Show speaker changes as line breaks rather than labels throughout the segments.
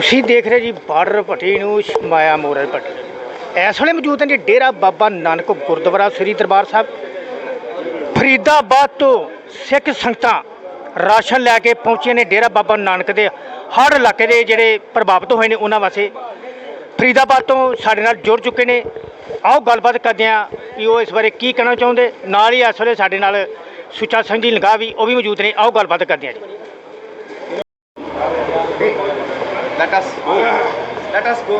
ਤੁਸੀਂ ਦੇਖ ਰਹੇ ਜੀ ਬਾਰਡਰ ਭੱਟੀ ਨੂੰ ਮਾਇਆ ਮੋਰਲ ਭੱਟੀ। ਇਸ ਵੇਲੇ ਮੌਜੂਦ ਹਾਂ ਜੀ ਡੇਰਾ ਬਾਬਾ ਨਾਨਕ ਗੁਰਦੁਆਰਾ ਸ੍ਰੀ ਦਰਬਾਰ ਸਾਹਿਬ। ਫਰੀਦਾਬਾਦ ਤੋਂ ਸਿੱਖ ਸੰਗਤਾਂ ਰਾਸ਼ਨ ਲੈ ਕੇ ਪਹੁੰਚੇ ਨੇ ਡੇਰਾ ਬਾਬਾ ਨਾਨਕ ਦੇ। ਹਰ ਇਲਾਕੇ ਦੇ ਜਿਹੜੇ ਪ੍ਰਭਾਵਿਤ ਹੋਏ ਨੇ ਉਹਨਾਂ ਵਾਸਤੇ। ਫਰੀਦਾਬਾਦ ਤੋਂ ਸਾਡੇ ਨਾਲ ਜੁੜ ਚੁੱਕੇ ਨੇ। ਆਓ ਗੱਲਬਾਤ ਕਰਦੇ ਹਾਂ ਕਿ ਉਹ ਇਸ ਬਾਰੇ ਕੀ ਕਹਿਣਾ ਚਾਹੁੰਦੇ। ਨਾਲ ਹੀ ਇਸ ਵੇਲੇ ਸਾਡੇ ਨਾਲ ਸੁੱਚਾ ਸਿੰਘ ਜੀ ਲੰਗਾ ਵੀ, ਉਹ ਵੀ ਮੌਜੂਦ ਨੇ। ਆਓ ਗੱਲਬਾਤ ਕਰਦੇ ਹਾਂ ਜੀ।
Let us go. Let us go.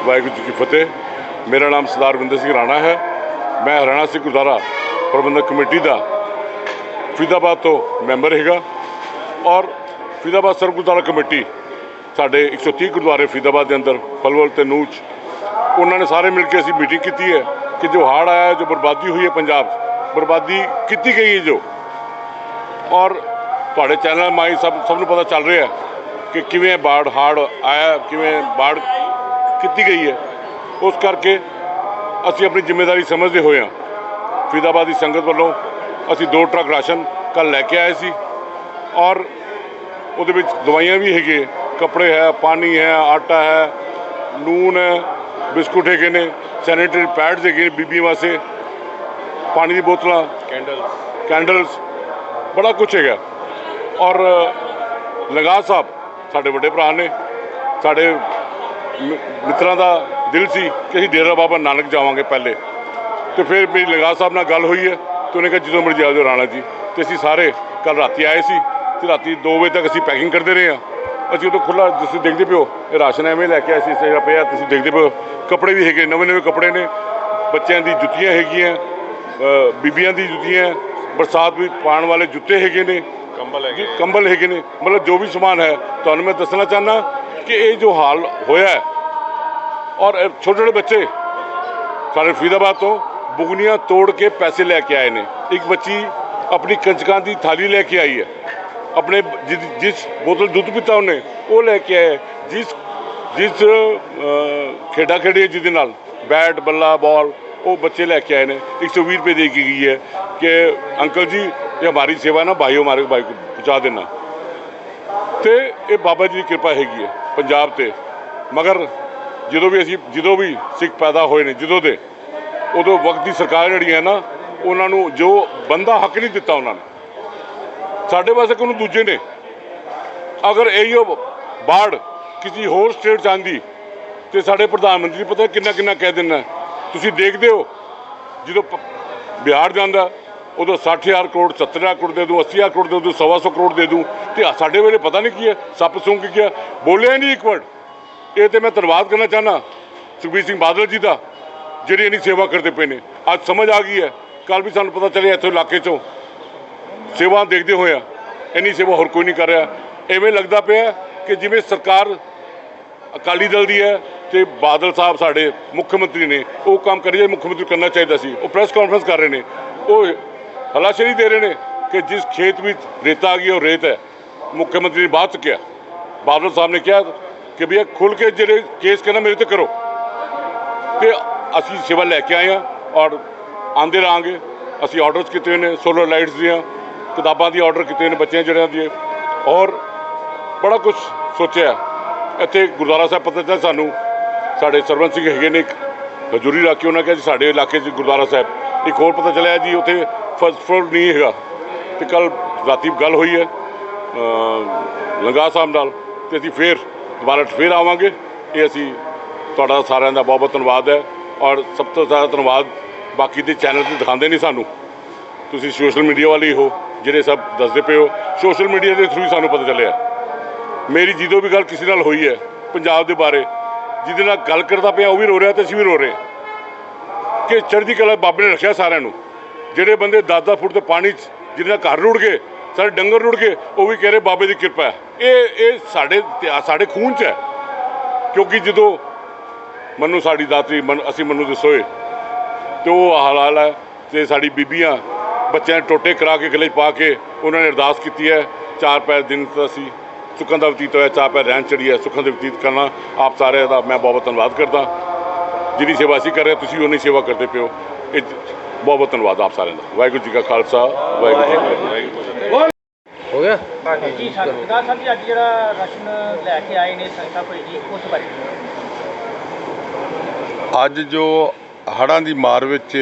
Waheguru ji ਕੀ ਫਤਿਹ ਮੇਰਾ ਨਾਮ ਸਰਦਾਰ ਵਿੰਦਰ ਸਿੰਘ ਰਾਣਾ ਹੈ ਮੈਂ ਹਰਿਆਣਾ ਸਿੱਖ ਗੁਰਦੁਆਰਾ ਪ੍ਰਬੰਧਕ ਕਮੇਟੀ ਦਾ ਫਰੀਦਾਬਾਦ ਤੋਂ ਮੈਂਬਰ ਹੈਗਾ ਔਰ ਫਰੀਦਾਬਾਦ ਸਰਬ ਗੁਰਦੁਆਰਾ ਕਮੇਟੀ ਸਾਡੇ 130 ਗੁਰਦੁਆਰੇ ਫਰੀਦਾਬਾਦ ਦੇ ਅੰਦਰ ਫਲਵਲ ਤੇ ਨੂਚ, ਉਹਨਾਂ ਨੇ ਸਾਰੇ ਮਿਲ ਕੇ ਅਸੀਂ ਮੀਟਿੰਗ ਕੀਤੀ ਹੈ ਕਿ ਜੋ ਹਾੜ ਆਇਆ, ਜੋ ਬਰਬਾਦੀ ਹੋਈ ਹੈ ਪੰਜਾਬ 'ਚ, ਬਰਬਾਦੀ ਕੀਤੀ ਗਈ ਹੈ ਜੋ। ਔਰ ਤੁਹਾਡੇ ਚੈਨਲ ਮਾਈ ਸਭ ਸਭ ਨੂੰ ਪਤਾ ਚੱਲ ਰਿਹਾ ਕਿ ਕਿਵੇਂ ਬਾੜ, ਹਾੜ ਆਇਆ, ਕਿਵੇਂ ਬਾੜ ਕੀਤੀ ਗਈ ਹੈ। ਉਸ ਕਰਕੇ ਅਸੀਂ ਆਪਣੀ ਜ਼ਿੰਮੇਵਾਰੀ ਸਮਝਦੇ ਹੋਏ ਹਾਂ। ਫਰੀਦਾਬਾਦ ਦੀ ਸੰਗਤ ਵੱਲੋਂ ਅਸੀਂ ਦੋ ਟਰੱਕ ਰਾਸ਼ਨ ਕੱਲ ਲੈ ਕੇ ਆਏ ਸੀ ਔਰ ਉਹਦੇ ਵਿੱਚ ਦਵਾਈਆਂ ਵੀ ਹੈਗੇ ਕੱਪੜੇ ਹੈ ਪਾਣੀ ਹੈ ਆਟਾ ਹੈ ਨੂਨ ਹੈ ਬਿਸਕੁਟ ਹੈਗੇ ਨੇ ਸੈਨੀਟਰੀ ਪੈਡਸ ਹੈਗੇ ਨੇ ਬੀਬੀਆਂ ਵਾਸਤੇ ਪਾਣੀ ਦੀ ਬੋਤਲਾਂ ਕੈਂਡਲ ਕੈਂਡਲਸ ਬੜਾ ਕੁਝ ਹੈਗਾ। ਔਰ ਲਗਾ ਸਾਹਿਬ ਸਾਡੇ ਵੱਡੇ ਭਰਾ ਨੇ ਸਾਡੇ ਮਿੱਤਰਾਂ ਦਾ ਦਿਲ ਸੀ ਕਿ ਅਸੀਂ ਡੇਰਾ ਬਾਬਾ ਨਾਨਕ ਜਾਵਾਂਗੇ ਪਹਿਲੇ। ਤੇ ਫਿਰ ਮੇਰੀ ਲਗਾ ਸਾਹਿਬ ਨਾਲ ਗੱਲ ਹੋਈ ਹੈ। ਤੇ ਉਹਨੇ ਕਿਹਾ ਜਦੋਂ ਮਰਜ਼ੀ ਆ ਜਾਓ ਰਾਣਾ ਜੀ। ਤੇ ਅਸੀਂ ਸਾਰੇ ਕੱਲ ਰਾਤੀ ਆਏ ਸੀ ਤੇ ਰਾਤੀ 2 ਵਜੇ ਤੱਕ ਅਸੀਂ ਪੈਕਿੰਗ ਕਰਦੇ ਰਹੇ ਹਾਂ। ਅਸੀਂ ਉਦੋਂ ਖੁੱਲਾ ਤੁਸੀਂ ਦੇਖਦੇ ਪਿਓ ਇਹ ਰਾਸ਼ਨ ਐਵੇਂ ਲੈ ਕੇ ਆਏ ਸੀ ਜਿਹੜਾ ਪਿਆ ਤੁਸੀਂ ਦੇਖਦੇ ਪਿਓ ਕੱਪੜੇ ਵੀ ਹੈਗੇ ਨਵੇਂ ਨਵੇਂ ਕੱਪੜੇ ਨੇ ਬੱਚਿਆਂ ਦੀ ਜੁੱਤੀਆਂ ਹੈਗੀਆਂ ਬੀਬੀਆਂ ਦੀ ਜੁੱਤੀਆਂ ਬਰਸਾਤ ਵੀ ਪਾਉਣ ਵਾਲੇ ਜੁੱਤੇ ਹੈਗੇ ਨੇ। ਕੰਬਲ ਹੈਗੇ। ਕੰਬਲ ਹੈਗੇ ਨੇ ਮਤਲਬ ਜੋ ਵੀ ਸਮਾਨ ਹੈ ਤੁਹਾਨੂੰ ਮੈਂ ਦੱਸਣਾ ਚਾਹਨਾ ਕਿ ਇਹ ਜੋ ਹਾਲ ਹੋਇਆ ਔਰ ਛੋਟੇ ਛੋਟੇ ਬੱਚੇ ਸਾਡੇ ਫਰੀਦਾਬਾਦ ਤੋਂ ਬੁਗਨੀਆਂ ਤੋੜ ਕੇ ਪੈਸੇ ਲੈ ਕੇ ਆਏ ਨੇ। ਇੱਕ ਬੱਚੀ ਆਪਣੀ ਕੰਜਕਾਂ ਦੀ ਥਾਲੀ ਲੈ ਕੇ ਆਈ ਹੈ। ਆਪਣੇ ਜਿ- ਜਿਸ ਬੋਤਲ ਦੁੱਧ ਪੀਤਾ ਉਹਨੇ ਉਹ ਲੈ ਕੇ ਆਇਆ ਜਿਸ ਜਿਸ ਅ, ਖੇਡਾਂ ਖੇਡੀ ਜਿਹਦੇ ਨਾਲ ਬੈਟ ਬੱਲਾ ਬਾਲ ਉਹ ਬੱਚੇ ਲੈ ਕੇ ਆਏ ਨੇ। 120 ਰੁਪਏ ਦੇ ਕੇ ਗਈ ਹੈ ਕਿ ਅੰਕਲ ਜੀ ਇਹ ਹਮਾਰੀ ਸੇਵਾ ਨਾ ਭਾਈਓ ਹਮਾਰੇ ਭਾਈ को ਪਹੁੰਚਾ ਦੇਣਾ। ਤੇ ਇਹ ਬਾਬਾ ਜੀ ਦੀ ਕਿਰਪਾ ਹੈਗੀ ਹੈ ਪੰਜਾਬ ਤੇ। ਮਗਰ ਜਦੋਂ ਵੀ ਅਸੀਂ ਜਦੋਂ ਵੀ ਸਿੱਖ ਪੈਦਾ ਹੋਏ ਨੇ ਜਦੋਂ ਦੇ ਉਦੋਂ ਵਕਤ ਦੀ ਸਰਕਾਰ ਜਿਹੜੀ ਹੈ ਨਾ, ਉਹਨਾਂ ਨੂੰ ਜੋ ਬੰਦਾ ਹੱਕ ਨਹੀਂ ਦਿੱਤਾ ਉਹਨਾਂ ਨੇ। ਸਾਡੇ ਵਾਸਤੇ ਕੋਈ ਦੂਜੇ ਨੇ। ਅਗਰ ਇਹੋ ਬਾੜ ਕਿਸੇ ਹੋਰ ਸਟੇਟ ਚ ਆਂਦੀ, ਤੇ ਸਾਡੇ ਪ੍ਰਧਾਨ ਮੰਤਰੀ ਪਤਾ ਕਿੰਨਾ ਕਿੰਨਾ ਕਹਿ ਦਿੰਦਾ ਤੁਸੀਂ ਦੇਖਦੇ ਹੋ, ਜਦੋਂ ਪ- ਬਿਹਾਰ ਜਾਂਦਾ, ਉਦੋਂ 60000 ਕਰੋੜ 70000 ਕਰੋੜ ਦੇ ਦੂੰ 80000 ਕਰੋੜ ਦੇ ਦੂੰ 125 ਕਰੋੜ ਦੇ ਦੂੰ ਤੇ ਸਾਡੇ ਵੇਲੇ ਪਤਾ ਨਹੀਂ ਕੀ ਹੈ, ਸੱਪ ਸੁੰਗ ਕੀ ਹੈ ਬੋਲਿਆ ਨਹੀਂ ਇੱਕ ਵਰਡ। ਇਹ ਤੇ ਮੈਂ ਧੰਨਵਾਦ ਕਰਨਾ ਚਾਹਨਾ ਸੁਖਬੀਰ ਸਿੰਘ ਬਾਦਲ ਜੀ ਦਾ। ਜਿਹੜੇ ਇੰਨੀ ਸੇਵਾ ਕਰਦੇ ਪਏ ਨੇ। ਅੱਜ ਸਮਝ ਆ ਗਈ ਹੈ। ਕੱਲ ਵੀ ਸਾਨੂੰ ਪਤਾ ਚੱਲਿਆ ਇੱਥੋਂ ਇਲਾਕੇ ਚੋਂ। ਸੇਵਾ ਦੇਖਦੇ ਹੋਇਆ ਇੰਨੀ ਸੇਵਾ ਹੋਰ ਕੋਈ ਨਹੀਂ ਕਰ ਰਿਹਾ। ਐਵੇਂ ਲੱਗਦਾ ਪਿਆ ਕਿ ਜਿਵੇਂ ਸਰਕਾਰ ਅਕਾਲੀ ਦਲ ਦੀ ਹੈ ਤੇ ਬਾਦਲ ਸਾਹਿਬ ਸਾਡੇ ਮੁੱਖ ਮੰਤਰੀ ਨੇ, ਉਹ ਕੰਮ ਕਰੀਏ ਮੁੱਖ ਮੰਤਰੀ ਕਰਨਾ ਚਾਹੀਦਾ ਸੀ। ਉਹ ਪ੍ਰੈਸ ਕਾਨਫਰੰਸ ਕਰ ਰਹੇ ਨੇ। ਉਹ ਹਲਾਸ਼ੇਰੀ ਦੇ ਰਹੇ ਨੇ ਕਿ ਜਿਸ ਖੇਤ ਵਿੱਚ ਰੇਤਾ ਆ ਗਈ ਉਹ ਰੇਤ ਹੈ। ਮੁੱਖ ਮੰਤਰੀ ਨੇ ਬਾਤ ਕਿਹਾ। ਬਾਦਲ ਸਾਹਿਬ ਨੇ ਕਿਹਾ ਕਿ ਵੀ ਖੁੱਲ ਕੇ ਜਿਹੜੇ ਕੇਸ ਕਰਨਾ ਮੇਰੇ ਤੇ ਕਰੋ। ਤੇ ਅਸੀਂ ਸੇਵਾ ਲੈ ਕੇ ਆਏ ਹਾਂ ਔਰ ਆਂਦੇ ਰਹਾਂਗੇ। ਅਸੀਂ ਆਰਡਰਸ ਕੀਤੇ ਹੋਏ ਨੇ ਸੋਲਰ ਲਾਈਟਸ ਦੀਆਂ, ਕਿਤਾਬਾਂ ਦੀ ਆਰਡਰ ਕੀਤੇ ਨੇ ਬੱਚਿਆਂ ਜਿਹੜਿਆਂ ਦੀ। ਔਰ ਬੜਾ ਕੁਝ ਸੋਚਿਆ ਇੱਥੇ ਗੁਰਦੁਆਰਾ ਸਾਹਿਬ ਪਤਾ ਚੱਲਿਆ ਸਾਨੂੰ, ਸਾਡੇ ਸਰਵੰਤ ਸਿੰਘ ਹੈਗੇ ਨੇ, ਇੱਕ ਹਜ਼ੂਰੀ ਰੱਖ ਕੇ ਉਹਨਾਂ ਕਿਹਾ ਜੀ ਸਾਡੇ ਇਲਾਕੇ 'ਚ ਗੁਰਦੁਆਰਾ ਸਾਹਿਬ। ਇੱਕ ਹੋਰ ਪਤਾ ਚੱਲਿਆ ਜੀ, ਉੱਥੇ ਫਸਟ ਫਲੋਰ ਨਹੀਂ ਹੈਗਾ। ਤੇ ਕੱਲ ਰਾਤੀ ਗੱਲ ਹੋਈ ਹੈ ਲੰਗਾ ਸਾਹਿਬ ਨਾਲ। ਤੇ ਅਸੀਂ ਫੇਰ ਦੁਬਾਰਾ ਫੇਰ ਆਵਾਂਗੇ। ਇਹ ਅਸੀਂ ਤੁਹਾਡਾ ਸਾਰਿਆਂ ਦਾ ਬਹੁਤ ਬਹੁਤ ਧੰਨਵਾਦ ਹੈ। ਔਰ ਸਭ ਤੋਂ ਜ਼ਿਆਦਾ ਧੰਨਵਾਦ ਬਾਕੀ ਦੇ ਚੈਨਲ ਤੇ ਦਿਖਾਉਂਦੇ ਨਹੀਂ ਸਾਨੂੰ। ਤੁਸੀਂ ਸੋਸ਼ਲ ਮੀਡੀਆ ਵਾਲੇ ਹੋ ਜਿਹੜੇ ਸਭ ਦੱਸਦੇ ਪਏ ਹੋ। ਸੋਸ਼ਲ ਮੀਡੀਆ ਦੇ ਥਰੂ ਹੀ ਸਾਨੂੰ ਪਤਾ ਚੱਲਿਆ। ਮੇਰੀ ਜਦੋਂ ਵੀ ਗੱਲ ਕਿਸੇ ਨਾਲ ਹੋਈ ਹੈ, ਪੰਜਾਬ ਦੇ ਬਾਰੇ, ਜਿਹਦੇ ਨਾਲ ਗੱਲ ਕਰਦਾ ਪਿਆ, ਉਹ ਵੀ ਰੋ ਰਿਹਾ ਤੇ ਅਸੀਂ ਵੀ ਰੋ ਰਹੇ ਕਿ ਚੜ੍ਹਦੀ ਕਲਾ ਬਾਬੇ ਨੇ ਰੱਖਿਆ ਸਾਰਿਆਂ ਨੂੰ। ਜਿਹੜੇ ਬੰਦੇ 10-10 ਫੁੱਟ ਦੇ ਪਾਣੀ 'ਚ, ਜਿਹਦੇ ਨਾਲ ਘਰ ਰੁੜ ਗਏ ਸਾਡੇ ਡੰਗਰ ਰੁੜ ਗਏ, ਉਹ ਵੀ ਕਹਿ ਰਹੇ ਬਾਬੇ ਦੀ ਕਿਰਪਾ ਹੈ। ਇਹ ਇਹ ਸਾਡੇ ਸਾਡੇ ਖੂਨ 'ਚ ਹੈ। ਕਿਉਂਕਿ ਜਦੋਂ ਮਨੂੰ ਸਾਡੀ ਦਾਤਰੀ ਅਸੀਂ ਮਨੂੰ ਦੇ ਸੋਏ। ਤੇ ਉਹ ਹਾਲ ਹਾਲ ਹੈ ਤੇ ਸਾਡੀ ਬੀਬੀਆਂ ਬੱਚਿਆਂ ਨੇ ਟੋਟੇ ਕਰਾ ਕੇ ਗਲੇ ਪਾ ਕੇ ਉਹਨਾਂ ਨੇ ਅਰਦਾਸ ਕੀਤੀ ਹੈ ਚਾਰ ਪੈਰ ਦਿਨ ਤੋਂ ਅਸੀਂ ਸੁੱਖਾਂ ਦਾ ਬਤੀਤ ਹੋਇਆ ਚਾਰ ਪੈਰ ਰਹਿਣ ਚੜੀ ਹੈ ਸੁੱਖਾਂ ਦੇ ਬਤੀਤ ਕਰਨਾ ਆਪ ਸਾਰਿਆਂ ਦਾ ਮੈਂ ਬਹੁਤ ਬਹੁਤ ਧੰਨਵਾਦ ਕਰਦਾ। ਜਿਹਦੀ ਸੇਵਾ ਅਸੀਂ ਕਰ ਰਹੇ ਤੁਸੀਂ ਉਹਨੀ ਸੇਵਾ ਕਰਦੇ ਪਿਓ ਇਹ ਬਹੁਤ ਬਹੁਤ ਧੰਨਵਾਦ ਆਪ ਸਾਰਿਆਂ ਦਾ। ਵਾਹਿਗੁਰੂ ਜੀ ਕਾ ਖਾਲਸਾ ਵਾਹਿਗੁਰੂ ਜੀ ਕੀ ਫਤਿਹ।
ਹੋ ਗਿਆ?
ਜੀ ਸਰਦਾਰ ਸਾਹਿਬ ਜੀ ਅੱਜ ਜਿਹੜਾ ਰਾਸ਼ਨ ਲੈ ਕੇ ਆਏ ਨੇ ਸੰਸਥਾ ਕੋਈ ਜੀ ਉਸ ਬਾਰੇ।
ਅੱਜ ਜੋ ਹੜ੍ਹਾਂ ਦੀ ਮਾਰ ਵਿੱਚ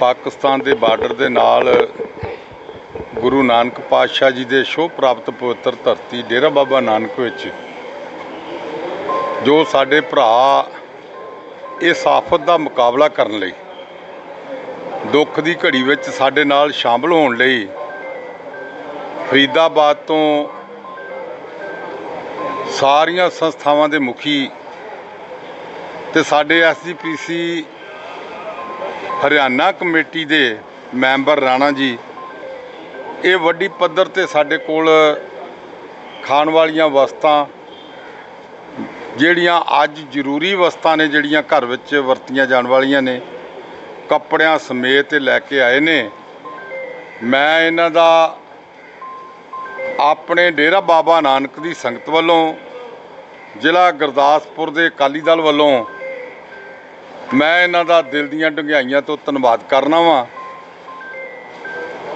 ਪਾਕਿਸਤਾਨ ਦੇ ਬਾਰਡਰ ਦੇ ਨਾਲ ਗੁਰੂ ਨਾਨਕ ਪਾਤਸ਼ਾਹ ਜੀ ਦੇ ਸ਼ੋਭ ਪ੍ਰਾਪਤ ਪਵਿੱਤਰ ਧਰਤੀ ਡੇਰਾ ਬਾਬਾ ਨਾਨਕ ਵਿੱਚ, ਜੋ ਸਾਡੇ ਭਰਾ ਇਸ ਆਫਤ ਦਾ ਮੁਕਾਬਲਾ ਕਰਨ ਲਈ, ਦੁੱਖ ਦੀ ਘੜੀ ਵਿੱਚ ਸਾਡੇ ਨਾਲ ਸ਼ਾਮਲ ਹੋਣ ਲਈ ਫਰੀਦਾਬਾਦ ਤੋਂ ਸਾਰੀਆਂ ਸੰਸਥਾਵਾਂ ਦੇ ਮੁਖੀ ਤੇ ਸਾਡੇ ਐਸਜੀਪੀਸੀ ਹਰਿਆਣਾ ਕਮੇਟੀ ਦੇ ਮੈਂਬਰ ਰਾਣਾ ਜੀ, ਇਹ ਵੱਡੀ ਪੱਧਰ ਤੇ ਸਾਡੇ ਕੋਲ ਖਾਣ ਵਾਲੀਆਂ ਵਸਤਾਂ, ਜਿਹੜੀਆਂ ਅੱਜ ਜ਼ਰੂਰੀ ਵਸਤਾਂ ਨੇ, ਜਿਹੜੀਆਂ ਘਰ ਵਿੱਚ ਵਰਤੀਆਂ ਜਾਣ ਵਾਲੀਆਂ ਨੇ, ਕੱਪੜਿਆਂ ਸਮੇਤ ਇਹ ਲੈ ਕੇ ਆਏ ਨੇ। ਮੈਂ ਇਹਨਾਂ ਦਾ ਆਪਣੇ ਡੇਰਾ ਬਾਬਾ ਨਾਨਕ ਦੀ ਸੰਗਤ ਵੱਲੋਂ ਜ਼ਿਲ੍ਹਾ ਗੁਰਦਾਸਪੁਰ ਦੇ ਅਕਾਲੀ ਦਲ ਵੱਲੋਂ ਮੈਂ ਇਹਨਾਂ ਦਾ ਦਿਲ ਦੀਆਂ ਡੂੰਘਾਈਆਂ ਤੋਂ ਧੰਨਵਾਦ ਕਰਨਾ ਵਾਂ।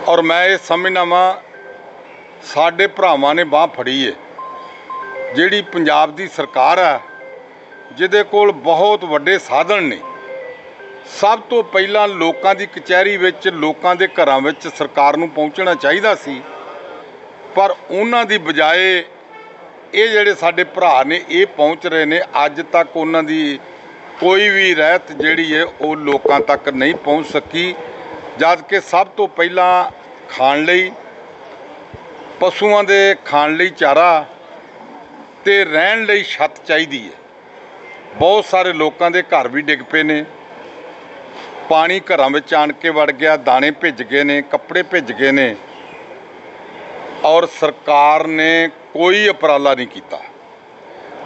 ਔਰ ਮੈਂ ਇਹ ਸਮਝਣਾ ਵਾਂ, ਸਾਡੇ ਭਰਾਵਾਂ ਨੇ ਬਾਹ ਫੜੀ ਏ। ਜਿਹੜੀ ਪੰਜਾਬ ਦੀ ਸਰਕਾਰ ਆ, ਜਿਹਦੇ ਕੋਲ ਬਹੁਤ ਵੱਡੇ ਸਾਧਨ ਨੇ। ਸਭ ਤੋਂ ਪਹਿਲਾਂ ਲੋਕਾਂ ਦੀ ਕਚਹਿਰੀ ਵਿੱਚ, ਲੋਕਾਂ ਦੇ ਘਰਾਂ ਵਿੱਚ ਸਰਕਾਰ ਨੂੰ ਪਹੁੰਚਣਾ ਚਾਹੀਦਾ ਸੀ। ਪਰ ਉਹਨਾਂ ਦੀ ਬਜਾਏ ਇਹ ਜਿਹੜੇ ਸਾਡੇ ਭਰਾ ਨੇ, ਇਹ ਪਹੁੰਚ ਰਹੇ ਨੇ, ਅੱਜ ਤੱਕ ਉਹਨਾਂ ਦੀ ਕੋਈ ਵੀ ਰਹਿਤ ਜਿਹੜੀ ਹੈ ਉਹ ਲੋਕਾਂ ਤੱਕ ਨਹੀਂ ਪਹੁੰਚ ਸਕੀ, ਜਦ ਕਿ ਸਭ ਤੋਂ ਪਹਿਲਾਂ ਖਾਣ ਲਈ, ਪਸ਼ੂਆਂ ਦੇ ਖਾਣ ਲਈ ਚਾਰਾ ਤੇ ਰਹਿਣ ਲਈ ਛੱਤ ਚਾਹੀਦੀ ਹੈ। ਬਹੁਤ ਸਾਰੇ ਲੋਕਾਂ ਦੇ ਘਰ ਵੀ ਡਿੱਗ ਪਏ ਨੇ। ਪਾਣੀ ਘਰਾਂ ਵਿੱਚ ਆਣ ਕੇ ਵੜ ਗਿਆ, ਦਾਣੇ ਭਿੱਜ ਗਏ ਨੇ, ਕੱਪੜੇ ਭਿੱਜ ਗਏ ਨੇ ਔਰ ਸਰਕਾਰ ਨੇ ਕੋਈ ਉਪਰਾਲਾ ਨਹੀਂ ਕੀਤਾ।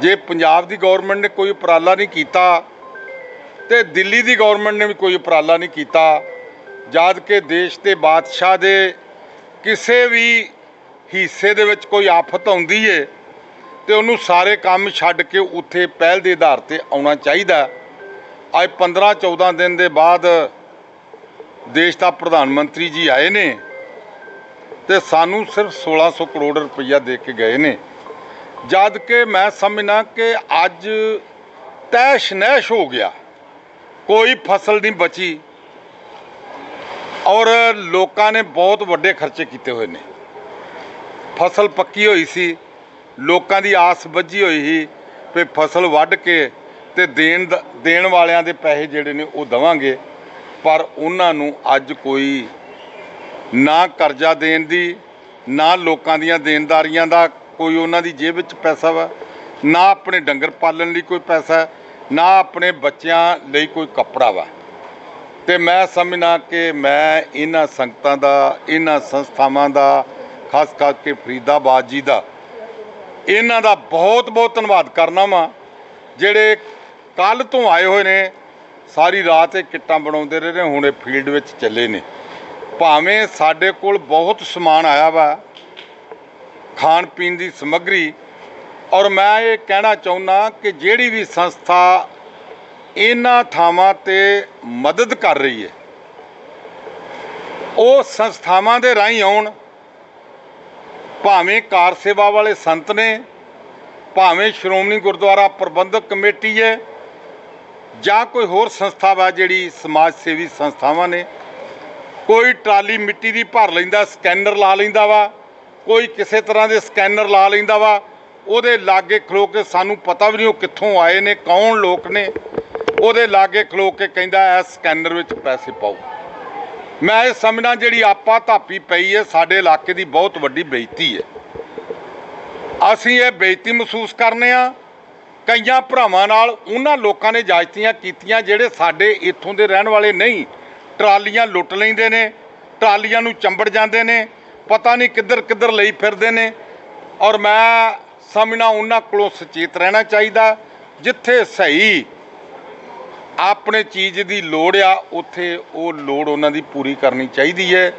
ਜੇ ਪੰਜਾਬ ਦੀ ਗਵਰਨਮੈਂਟ ਨੇ ਕੋਈ ਉਪਰਾਲਾ ਨਹੀਂ ਕੀਤਾ ਤੇ ਦਿੱਲੀ ਦੀ ਗਵਰਨਮੈਂਟ ਨੇ ਵੀ ਕੋਈ ਉਪਰਾਲਾ ਨਹੀਂ ਕੀਤਾ। ਜਦ ਕਿ ਦੇਸ਼ ਦੇ ਬਾਦਸ਼ਾਹ ਦੇ ਕਿਸੇ ਵੀ ਹਿੱਸੇ ਦੇ ਵਿੱਚ ਕੋਈ ਆਫਤ ਆਉਂਦੀ ਏ, ਤੇ ਉਹਨੂੰ ਸਾਰੇ ਕੰਮ ਛੱਡ ਕੇ ਉੱਥੇ ਪਹਿਲ ਦੇ ਆਧਾਰ ਤੇ ਆਉਣਾ ਚਾਹੀਦਾ। ਅੱਜ 15 14 ਦਿਨ ਦੇ ਬਾਅਦ ਦੇਸ਼ ਦਾ ਪ੍ਰਧਾਨ ਮੰਤਰੀ ਜੀ ਆਏ ਨੇ ਤੇ ਸਾਨੂੰ ਸਿਰਫ 1600 ਕਰੋੜ ਰੁਪਈਆ ਦੇ ਕੇ ਗਏ ਨੇ। ਜਦ ਕਿ ਮੈਂ ਸਮਝਣਾ ਕਿ ਅੱਜ ਤੈਸ਼ ਨੈਸ਼ ਹੋ ਗਿਆ। ਕੋਈ ਫਸਲ ਨਹੀਂ ਬਚੀ। ਔਰ ਲੋਕਾਂ ਨੇ ਬਹੁਤ ਵੱਡੇ ਖਰਚੇ ਕੀਤੇ ਹੋਏ ਨੇ। ਫਸਲ ਪੱਕੀ ਹੋਈ ਸੀ, ਲੋਕਾਂ ਦੀ ਆਸ ਬੱਝੀ ਹੋਈ ਸੀ, ਵੀ ਫਸਲ ਵੱਢ ਕੇ ਤੇ ਦੇਣ ਦ- ਦੇਣ ਵਾਲਿਆਂ ਦੇ ਪੈਸੇ ਜਿਹੜੇ ਨੇ ਉਹ ਦਵਾਂਗੇ। ਪਰ ਉਹਨਾਂ ਨੂੰ ਅੱਜ ਕੋਈ ਨਾ ਕਰਜ਼ਾ ਦੇਣ ਦੀ, ਨਾ ਲੋਕਾਂ ਦੀਆਂ ਦੇਣਦਾਰੀਆਂ ਦਾ ਕੋਈ ਉਹਨਾਂ ਦੀ ਜੇਬ ਵਿੱਚ ਪੈਸਾ ਵਾ, ਨਾ ਆਪਣੇ ਡੰਗਰ ਪਾਲਣ ਲਈ ਕੋਈ ਪੈਸਾ। ਨਾ ਆਪਣੇ ਬੱਚਿਆਂ ਲਈ ਕੋਈ ਕੱਪੜਾ ਵਾ। ਤੇ ਮੈਂ ਸਮਝਣਾ ਕਿ ਮੈਂ ਇਹਨਾਂ ਸੰਗਤਾਂ ਦਾ, ਇਹਨਾਂ ਸੰਸਥਾਵਾਂ ਦਾ, ਖਾਸ ਕਰਕੇ ਫਰੀਦਾਬਾਦ ਜੀ ਦਾ, ਇਹਨਾਂ ਦਾ ਬਹੁਤ ਬਹੁਤ ਧੰਨਵਾਦ ਕਰਨਾ ਵਾਂ। ਜਿਹੜੇ ਕੱਲ ਤੋਂ ਆਏ ਹੋਏ ਨੇ, ਸਾਰੀ ਰਾਤ ਇਹ ਕਿੱਟਾਂ ਬਣਾਉਂਦੇ ਰਹੇ ਨੇ, ਹੁਣ ਇਹ ਫੀਲਡ ਵਿੱਚ ਚੱਲੇ ਨੇ। ਭਾਵੇਂ ਸਾਡੇ ਕੋਲ ਬਹੁਤ ਸਮਾਨ ਆਇਆ ਵਾ ਖਾਣ ਪੀਣ ਦੀ ਸਮੱਗਰੀ ਔਰ ਮੈਂ ਇਹ ਕਹਿਣਾ ਚਾਹੁੰਦਾ ਕਿ ਜਿਹੜੀ ਵੀ ਸੰਸਥਾ ਇਹਨਾਂ ਥਾਵਾਂ ਤੇ ਮਦਦ ਕਰ ਰਹੀ ਹੈ, ਉਹ ਸੰਸਥਾਵਾਂ ਦੇ ਰਾਹੀਂ ਆਉਣ, ਭਾਵੇਂ ਕਾਰ ਸੇਵਾ ਵਾਲੇ ਸੰਤ ਨੇ, ਭਾਵੇਂ ਸ਼੍ਰੋਮਣੀ ਗੁਰਦੁਆਰਾ ਪ੍ਰਬੰਧਕ ਕਮੇਟੀ ਹੈ, ਜਾਂ ਕੋਈ ਹੋਰ ਸੰਸਥਾ ਵਾ ਜਿਹੜੀ ਸਮਾਜ ਸੇਵੀ ਸੰਸਥਾਵਾਂ ਨੇ, ਕੋਈ ਟਰਾਲੀ ਮਿੱਟੀ ਦੀ ਭਰ ਲੈਂਦਾ, ਸਕੈਨਰ ਲਾ ਲੈਂਦਾ ਵਾ, ਕੋਈ ਕਿਸੇ ਤਰ੍ਹਾਂ ਦੇ ਸਕੈਨਰ ਲਾ ਲੈਂਦਾ ਵਾ ਉਹਦੇ ਲਾਗੇ ਖਲੋ ਕੇ ਸਾਨੂੰ ਪਤਾ ਵੀ ਨਹੀਂ ਉਹ ਕਿੱਥੋਂ ਆਏ ਨੇ, ਕੌਣ ਲੋਕ ਨੇ। ਉਹਦੇ ਲਾਗੇ ਖਲੋ ਕੇ ਕਹਿੰਦਾ ਐ ਸਕੈਨਰ ਵਿੱਚ ਪੈਸੇ ਪਾਓ। ਮੈਂ ਇਹ ਸਮਝਣਾ ਜਿਹੜੀ ਆਪਾ ਧਾਪੀ ਪਈ ਹੈ, ਸਾਡੇ ਇਲਾਕੇ ਦੀ ਬਹੁਤ ਵੱਡੀ ਬੇਇੱਜ਼ਤੀ ਹੈ। ਅਸੀਂ ਇਹ ਬੇਇੱਜ਼ਤੀ ਮਹਿਸੂਸ ਕਰਨੇ ਆ। ਕਈਆਂ ਭਰਾਵਾਂ ਨਾਲ ਉਹਨਾਂ ਲੋਕਾਂ ਨੇ ਜਾਇਤੀਆਂ ਕੀਤੀਆਂ ਜਿਹੜੇ ਸਾਡੇ ਇੱਥੋਂ ਦੇ ਰਹਿਣ ਵਾਲੇ ਨਹੀਂ। ਟਰਾਲੀਆਂ ਲੁੱਟ ਲੈਂਦੇ ਨੇ, ਟਰਾਲੀਆਂ ਨੂੰ ਚੰਬੜ ਜਾਂਦੇ ਨੇ, ਪਤਾ ਨਹੀਂ ਕਿੱਧਰ ਕਿੱਧਰ ਲਈ ਫਿਰਦੇ ਨੇ। ਔਰ ਮੈਂ ਸਮਝਣਾ ਉਹਨਾਂ ਕੋਲੋਂ ਸੁਚੇਤ ਰਹਿਣਾ ਚਾਹੀਦਾ, ਜਿੱਥੇ ਸਹੀ ਆਪਣੇ ਚੀਜ਼ ਦੀ ਲੋੜ ਆ, ਉੱਥੇ ਉਹ ਲੋੜ ਉਹਨਾਂ ਦੀ ਪੂਰੀ ਕਰਨੀ ਚਾਹੀਦੀ ਹੈ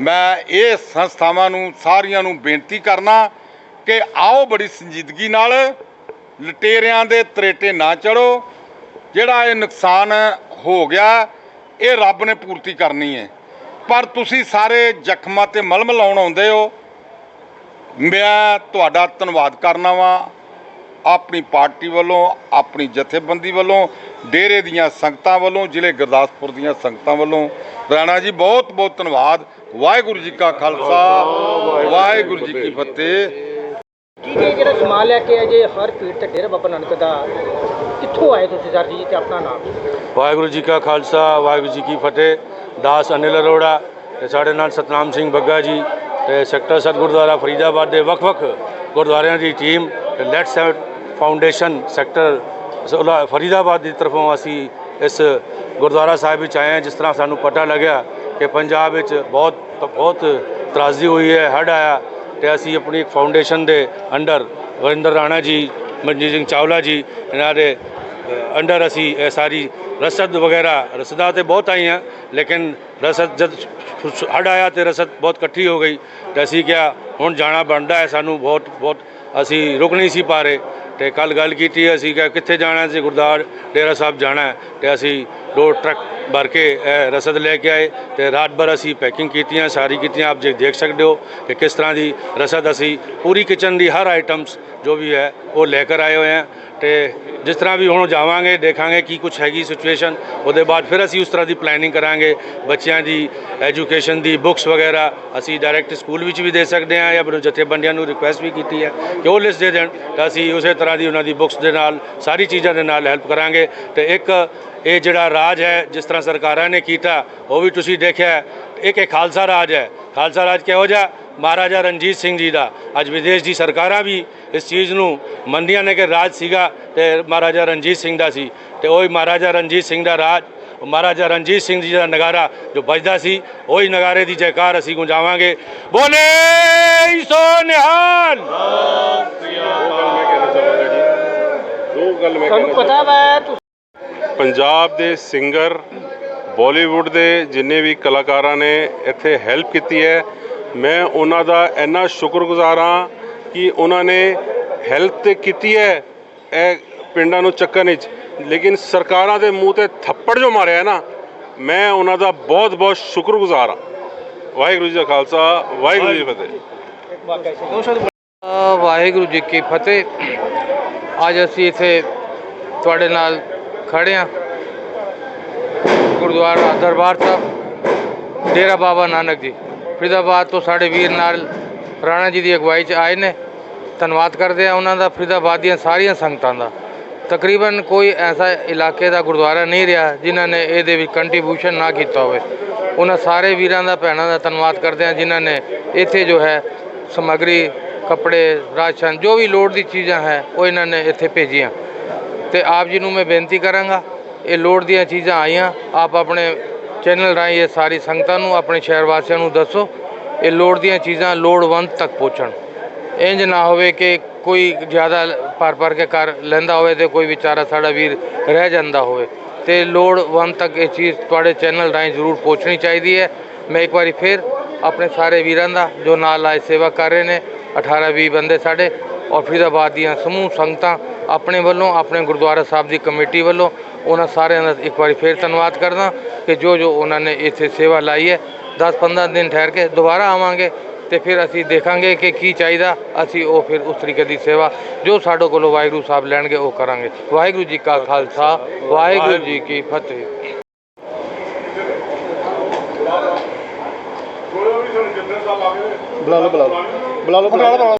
ਮੈਂ ਇਹ ਸੰਸਥਾਵਾਂ ਨੂੰ, ਸਾਰੀਆਂ ਨੂੰ ਬੇਨਤੀ ਕਰਨਾ ਕਿ ਆਓ ਬੜੀ ਸੰਜੀਦਗੀ ਨਾਲ, ਲਟੇਰਿਆਂ ਦੇ ਤਰੇਟੇ ਨਾ ਚੜੋ, ਜਿਹੜਾ ਇਹ ਨੁਕਸਾਨ ਹੋ ਗਿਆ, ਇਹ ਰੱਬ ਨੇ ਪੂਰਤੀ ਕਰਨੀ ਹੈ ਪਰ ਤੁਸੀਂ ਸਾਰੇ ਜ਼ਖਮਾਂ ਤੇ ਮਲਮ ਲਾਉਣ ਆਉਂਦੇ ਹੋ ਮੈਂ ਤੁਹਾਡਾ ਧੰਨਵਾਦ ਕਰਨਾ ਵਾਂ। ਆਪਣੀ ਪਾਰਟੀ ਵੱਲੋਂ ਆਪਣੀ ਜਥੇਬੰਦੀ ਵੱਲੋਂ ਡੇਰੇ ਦੀਆਂ ਸੰਗਤਾਂ ਵੱਲੋਂ ਜ਼ਿਲ੍ਹੇ ਗੁਰਦਾਸਪੁਰ ਦੀਆਂ ਸੰਗਤਾਂ ਵੱਲੋਂ। ਰਾਣਾ ਜੀ ਬਹੁਤ ਬਹੁਤ ਧੰਨਵਾਦ। ਵਾਹਿਗੁਰੂ ਜੀ ਕਾ ਖਾਲਸਾ ਵਾਹਿਗੁਰੂ ਜੀ ਕੀ ਫਤਿਹ।
ਕੀ ਇਹ ਜਿਹੜਾ ਸਮਾਨ ਲੈ ਕੇ ਆਏ ਜੇ? ਹਰ ਪੀੜ ਤੇ ਡੇਰਾ ਬਾਬਾ ਨਾਨਕ ਦਾ। ਕਿੱਥੋਂ ਆਏ ਤੁਸੀਂ ਸਰ ਜੀ ਤੇ ਆਪਣਾ ਨਾਮ?
ਵਾਹਿਗੁਰੂ ਜੀ ਕਾ ਖਾਲਸਾ ਵਾਹਿਗੁਰੂ ਜੀ ਕੀ ਫਤਿਹ। ਦਾਸ ਅਨਿਲ ਅਰੋੜਾ ਤੇ ਸਾਡੇ ਨਾਲ ਸਤਨਾਮ ਸਿੰਘ ਬੱਗਾ ਜੀ। ਤੇ ਸੈਕਟਰ ਸਤ ਗੁਰਦੁਆਰਾ ਫਰੀਦਾਬਾਦ ਦੇ ਵੱਖ-ਵੱਖ ਗੁਰਦੁਆਰਿਆਂ ਦੀ ਟੀਮ ਤੇ let's have foundation sector Faridabad ਦੀ ਤਰਫੋਂ ਅਸੀਂ ਇਸ ਗੁਰਦੁਆਰਾ ਸਾਹਿਬ ਵਿੱਚ ਆਏ ਹਾਂ, ਜਿਸ ਤਰ੍ਹਾਂ ਸਾਨੂੰ ਪਤਾ ਲੱਗਿਆ ਕਿ ਪੰਜਾਬ ਵਿੱਚ ਬਹੁਤ ਬਹੁਤ ਤਰਾਜ਼ੀ ਹੋਈ ਹੈ, ਹੜ੍ਹ ਆਇਆ ਤੇ ਅਸੀਂ ਆਪਣੀ ਇੱਕ ਫਾਊਂਡੇਸ਼ਨ ਦੇ ਅੰਡਰ ਵਰਿੰਦਰ ਰਾਣਾ ਜੀ, ਮਨਜੀਤ ਸਿੰਘ ਚਾਵਲਾ ਜੀ, ਇਹਨਾਂ ਦੇ ਅੰਡਰ ਅਸੀਂ ਇਹ ਸਾਰੀ ਰਸਦ ਵਗੈਰਾ ਰਸਦਾਂ ਤੇ ਬਹੁਤ ਆਈਆਂ ਲੇਕਿਨ ਰਸਦ ਜਦ ਹੜ ਆਇਆ ਤੇ ਰਸਦ ਬਹੁਤ ਇਕੱਠੀ ਹੋ ਗਈ ਤੇ ਅਸੀਂ ਕਿਹਾ ਹੁਣ ਜਾਣਾ ਬਣਦਾ ਹੈ ਸਾਨੂੰ ਬਹੁਤ ਬਹੁਤ ਅਸੀਂ ਰੁਕ ਨਹੀਂ ਸੀ ਪਾ ਰਹੇ ਤੇ ਕੱਲ ਗੱਲ ਕੀਤੀ ਅਸੀਂ ਕਿਹਾ ਕਿੱਥੇ ਜਾਣਾ ਸੀ ਗੁਰਦਾਰ ਡੇਰਾ ਸਾਹਿਬ ਜਾਣਾ ਹੈ ਤੇ ਅਸੀਂ ਦੋ ਟਰੱਕ ਭਰ ਕੇ ਰਸਦ ਲੈ ਕੇ ਆਏ ਤੇ ਰਾਤ ਭਰ ਅਸੀਂ ਪੈਕਿੰਗ ਕੀਤੀਆਂ, ਸਾਰੀ ਕੀਤੀਆਂ। ਆਪ ਜੇ ਦੇਖ ਸਕਦੇ ਹੋ ਕਿ ਕਿਸ ਤਰ੍ਹਾਂ ਦੀ ਰਸਦ ਅਸੀਂ ਪੂਰੀ ਕਿਚਨ ਦੀ ਹਰ ਆਈਟਮਸ ਜੋ ਵੀ ਹੈ, ਉਹ ਲੈ ਕੇ ਆਏ ਹੋਏ ਹਾਂ। ਤੇ ਜਿਸ ਤਰ੍ਹਾਂ ਵੀ ਹੁਣ ਜਾਵਾਂਗੇ, ਦੇਖਾਂਗੇ ਕੀ ਕੁਝ ਹੈਗੀ ਸਿਚੁਏਸ਼ਨ ਉਹਦੇ ਬਾਅਦ ਫਿਰ ਅਸੀਂ ਉਸ ਤਰ੍ਹਾਂ ਦੀ ਪਲੈਨਿੰਗ ਕਰਾਂਗੇ। ਬੱਚਿਆਂ ਦੀ ਐਜੂਕੇਸ਼ਨ ਦੀ ਬੁੱਕਸ ਵਗੈਰਾ ਅਸੀਂ ਡਾਇਰੈਕਟ ਸਕੂਲ ਵਿੱਚ ਵੀ ਦੇ ਸਕਦੇ ਹਾਂ ਜਾਂ ਜਥੇਬੰਦੀਆਂ ਨੂੰ ਰਿਕੁਐਸਟ ਵੀ ਕੀਤੀ ਹੈ ਕਿ ਉਹ ਲਿਸਟ ਦੇ ਦੇਣ ਤਾਂ ਅਸੀਂ ਉਸੇ ਤਰ੍ਹਾਂ ਦੀ ਉਹਨਾਂ ਦੀ ਬੁੱਕਸ ਦੇ ਨਾਲ, ਸਾਰੀ ਚੀਜ਼ਾਂ ਦੇ ਨਾਲ ਹੈਲਪ ਕਰਾਂਗੇ। ਤੇ ਇੱਕ, ਇਹ ਜਿਹੜਾ ਰਾਜ ਹੈ, ਜਿਸ ਤਰ੍ਹਾਂ ਸਰਕਾਰਾਂ ਨੇ ਕੀਤਾ ਉਹ ਵੀ ਤੁਸੀਂ ਦੇਖਿਆ। ਇੱਕ ਇਹ ਖਾਲਸਾ ਰਾਜ ਹੈ। ਖਾਲਸਾ ਰਾਜ ਕਿਹੋ ਜਿਹਾ? ਮਹਾਰਾਜਾ ਰਣਜੀਤ ਸਿੰਘ ਜੀ ਦਾ। ਅੱਜ ਵਿਦੇਸ਼ ਦੀ ਸਰਕਾਰਾਂ ਵੀ ਇਸ ਚੀਜ਼ ਨੂੰ ਮੰਨਦੀਆਂ ਨੇ ਕਿ ਰਾਜ ਸੀਗਾ ਤੇ ਮਹਾਰਾਜਾ ਰਣਜੀਤ ਸਿੰਘ ਦਾ ਸੀ। ਤੇ ਉਹੀ ਮਹਾਰਾਜਾ ਰਣਜੀਤ ਸਿੰਘ ਦਾ ਰਾਜ ਮਹਾਰਾਜਾ ਰਣਜੀਤ ਸਿੰਘ ਜੀ ਦਾ ਨਗਾਰਾ ਜੋ ਵੱਜਦਾ ਸੀ ਉਹੀ ਨਗਾਰੇ ਦੀ ਜੈਕਾਰ ਅਸੀਂ ਗੁੰਜਾਵਾਂਗੇ ਬੋਲੇ ਸੋ ਨਿਹਾਲ!
ਦੋ ਗੱਲ ਮੈਂ
ਤੁਹਾਨੂੰ ਪਤਾ ਵਾ ਤੁਸੀਂ
ਪੰਜਾਬ ਦੇ ਸਿੰਗਰ ਬਾਲੀਵੁੱਡ ਦੇ ਜਿੰਨੇ ਵੀ ਕਲਾਕਾਰਾਂ ਨੇ ਇੱਥੇ ਹੈਲਪ ਕੀਤੀ ਹੈ, ਮੈਂ ਉਹਨਾਂ ਦਾ ਇੰਨਾ ਸ਼ੁਕਰਗੁਜ਼ਾਰ ਹਾਂ ਕਿ ਉਹਨਾਂ ਨੇ ਹੈਲਪ ਤੇ ਕੀਤੀ ਹੈ ਇਹ ਪਿੰਡਾਂ ਨੂੰ ਚੱਕਣ ਵਿੱਚ। ਲੇਕਿਨ ਸਰਕਾਰਾਂ ਦੇ ਮੂੰਹ ਤੇ ਥੱਪੜ ਜੋ ਮਾਰਿਆ ਹੈ ਨਾ, ਮੈਂ ਉਹਨਾਂ ਦਾ ਬਹੁਤ ਬਹੁਤ ਸ਼ੁਕਰਗੁਜ਼ਾਰ ਹਾਂ। ਵਾਹਿਗੁਰੂ ਜੀ ਦਾ ਖਾਲਸਾ, ਵਾਹਿਗੁਰੂ ਜੀ ਫਤਿਹ।
ਵਾਹਿਗੁਰੂ ਜੀ ਕੀ ਫਤਿਹ। ਅੱਜ ਅਸੀਂ ਇੱਥੇ ਤੁਹਾਡੇ ਨਾਲ ਖੜੇ ਹਾਂ। ਗੁਰਦੁਆਰਾ ਦਰਬਾਰ ਸਾਹਿਬ, ਡੇਰਾ ਬਾਬਾ ਨਾਨਕ ਜੀ। ਫਰੀਦਾਬਾਦ ਤੋਂ ਸਾਡੇ ਵੀਰ ਨਾਲ ਰਾਣਾ ਜੀ ਦੀ ਅਗਵਾਈ 'ਚ ਆਏ ਨੇ। ਧੰਨਵਾਦ ਕਰਦੇ ਆ ਉਹਨਾਂ ਦਾ, ਫਰੀਦਾਬਾਦ ਦੀਆਂ ਸਾਰੀਆਂ ਸੰਗਤਾਂ ਦਾ। ਤਕਰੀਬਨ ਕੋਈ ਐਸਾ ਇਲਾਕੇ ਦਾ ਗੁਰਦੁਆਰਾ ਨਹੀਂ ਰਿਹਾ ਜਿਨ੍ਹਾਂ ਨੇ ਇਹਦੇ ਵਿੱਚ ਕੰਟਰੀਬਿਊਸ਼ਨ ਨਾ ਕੀਤਾ ਹੋਵੇ। ਉਹਨਾਂ ਸਾਰੇ ਵੀਰਾਂ ਦਾ, ਭੈਣਾਂ ਦਾ ਧੰਨਵਾਦ ਕਰਦੇ ਆ ਜਿਨ੍ਹਾਂ ਨੇ ਇੱਥੇ ਜੋ ਹੈ ਸਮੱਗਰੀ, ਕੱਪੜੇ, ਰਾਸ਼ਨ, ਜੋ ਵੀ ਲੋੜ ਦੀ ਚੀਜ਼ਾਂ ਹੈ, ਉਹ ਇਹਨਾਂ ਨੇ ਇੱਥੇ ਭੇਜੀਆਂ। ਤੇ ਆਪ ਜੀ ਨੂੰ ਮੈਂ ਬੇਨਤੀ ਕਰਾਂਗਾ ਇਹ ਲੋੜ ਦੀਆਂ ਚੀਜ਼ਾਂ ਆਈਆਂ। ਆਪ ਆਪਣੇ ਚੈਨਲ ਰਾਹੀਂ ਇਹ ਸਾਰੀ ਸੰਗਤਾਂ ਨੂੰ, ਆਪਣੇ ਸ਼ਹਿਰ ਵਾਸੀਆਂ ਨੂੰ ਦੱਸੋ, ਇਹ ਲੋੜ ਦੀਆਂ ਚੀਜ਼ਾਂ ਲੋੜਵੰਦ ਤੱਕ ਪਹੁੰਚਣ। ਇੰਜ ਨਾ ਹੋਵੇ ਕਿ ਕੋਈ ਜ਼ਿਆਦਾ ਭਰ ਭਰ ਕੇ ਕਰ ਲੈਂਦਾ ਹੋਵੇ ਤੇ ਕੋਈ ਵਿਚਾਰਾ ਸਾਡਾ ਵੀਰ ਰਹਿ ਜਾਂਦਾ ਹੋਵੇ। ਤੇ ਲੋੜਵੰਦ ਤੱਕ ਇਹ ਚੀਜ਼ ਤੁਹਾਡੇ ਚੈਨਲ ਰਾਹੀਂ ਜ਼ਰੂਰ ਪਹੁੰਚਣੀ ਚਾਹੀਦੀ ਹੈ। ਮੈਂ ਇੱਕ ਵਾਰੀ ਫਿਰ ਆਪਣੇ ਸਾਰੇ ਵੀਰਾਂ ਦਾ, ਜੋ ਨਾਲ ਆਏ ਸੇਵਾ ਕਰ ਰਹੇ ਨੇ 18 20 ਬੰਦੇ ਸਾਡੇ ਔਰ ਫਰੀਦਾਬਾਦ ਦੀਆਂ ਸਮੂਹ ਸੰਗਤਾਂ ਆਪਣੇ ਵੱਲੋਂ, ਆਪਣੇ ਗੁਰਦੁਆਰਾ ਸਾਹਿਬ ਦੀ ਕਮੇਟੀ ਵੱਲੋਂ ਉਹਨਾਂ ਸਾਰਿਆਂ ਦਾ ਇੱਕ ਵਾਰੀ ਫੇਰ ਧੰਨਵਾਦ ਕਰਦਾ ਕਿ ਜੋ ਜੋ ਉਹਨਾਂ ਨੇ ਇੱਥੇ ਸੇਵਾ ਲਾਈ ਹੈ 10-15 ਦਿਨ ਠਹਿਰ ਕੇ ਦੁਬਾਰਾ ਆਵਾਂਗੇ ਤੇ ਫਿਰ ਅਸੀਂ ਦੇਖਾਂਗੇ ਕਿ ਕੀ ਚਾਹੀਦਾ ਅਸੀਂ ਉਹ ਫਿਰ ਉਸ ਤਰੀਕੇ ਦੀ ਸੇਵਾ ਜੋ ਸਾਡੇ ਕੋਲੋਂ ਵਾਹਿਗੁਰੂ ਸਾਹਿਬ ਲੈਣਗੇ ਉਹ ਕਰਾਂਗੇ। ਵਾਹਿਗੁਰੂ ਜੀ ਕਾ ਖਾਲਸਾ ਵਾਹਿਗੁਰੂ ਜੀ ਕੀ ਫਤਿਹ।
ਬੁਲਾ ਲਓ ਬੁਲਾ ਲਓ। ਬੁਲਾ ਲਓ ਬੁਲਾ ਲਓ।